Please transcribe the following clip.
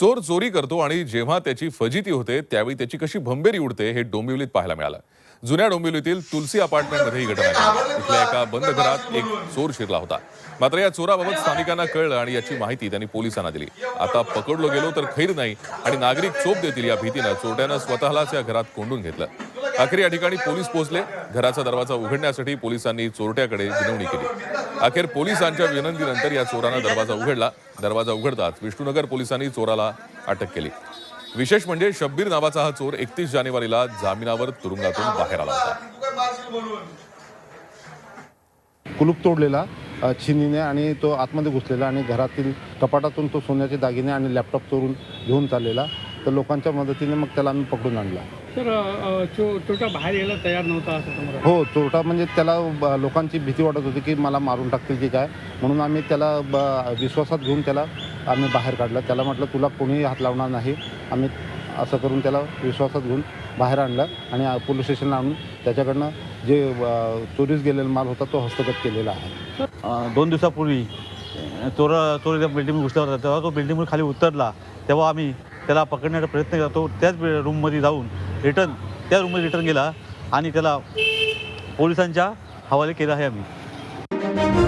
चोर चोरी करतो आणि जेव्हा त्याची फजिती होते त्यावेळी त्याची कशी भंबेरी उडते हे डोंबिवलीत पाहायला मिळालं. जुन्या डोंबिवलीतील तुलसी अपार्टमेंटमध्ये ही घटना घडली. इथल्या एका बंद घरात एक चोर शिरला होता. मात्र या चोराबाबत स्थानिकांना कळलं आणि याची माहिती त्यांनी पोलिसांना दिली. आता पकडलो गेलो तर खैर नाही आणि नागरिक चोप देतील या भीतीनं चोरट्यानं स्वतःलाच या घरात कोंडून घेतलं. अखेर या ठिकाणी पोलीस पोहोचले. घराचा दरवाजा उघडण्यासाठी पोलिसांनी चोरट्याकडे विनवणी केली. अखेर पोलिसांच्या विनंतीनंतर या चोरानं दरवाजा उघडला. दरवाजा उघडताच विष्णुनगर पोलिसांनी चोराला अटक केली. विशेष म्हणजे शब्बीर नावाचा हा चोर एकतीस जानेवारीला जामिनावर तुरुंगातून बाहेर आला होता. कुलूप तोडलेला छिनीने आणि तो आतमध्ये घुसलेला आणि घरातील कपाटातून तो सोन्याचे दागिने आणि लॅपटॉप चोरून घेऊन चाललेला. तर लोकांच्या मदतीने मग त्याला आम्ही पकडून आणला. तर चोरटा बाहेर यायला तयार नव्हता असं हो चोरटा म्हणजे त्याला ब- लोकांची भीती वाटत होती की मला मारून टाकतील की काय. म्हणून आम्ही त्याला ब- विश्वासात घेऊन त्याला आम्ही बाहेर काढलं. त्याला म्हटलं तुला कोणीही हात लावणार नाही. आम्ही असं करून त्याला विश्वासात घेऊन बाहेर आणलं आणि पोलीस स्टेशनला आणून त्याच्याकडनं जे चोरीस गेलेला माल होता तो हस्तगत केलेला आहे. दोन दिवसापूर्वी चोर चोर त्या बिल्डिंग घुसला होता. तेव्हा तो बिल्डिंगवर खाली उतरला. तेव्हा आम्ही त्याला पकडण्याचा प्रयत्न केला. तो त्याच बे- रूममध्ये जाऊन रिटर्न त्या रूममध्ये रिटर्न गेला आणि त्याला पोलिसांच्या हवाले केलं आहे आम्ही.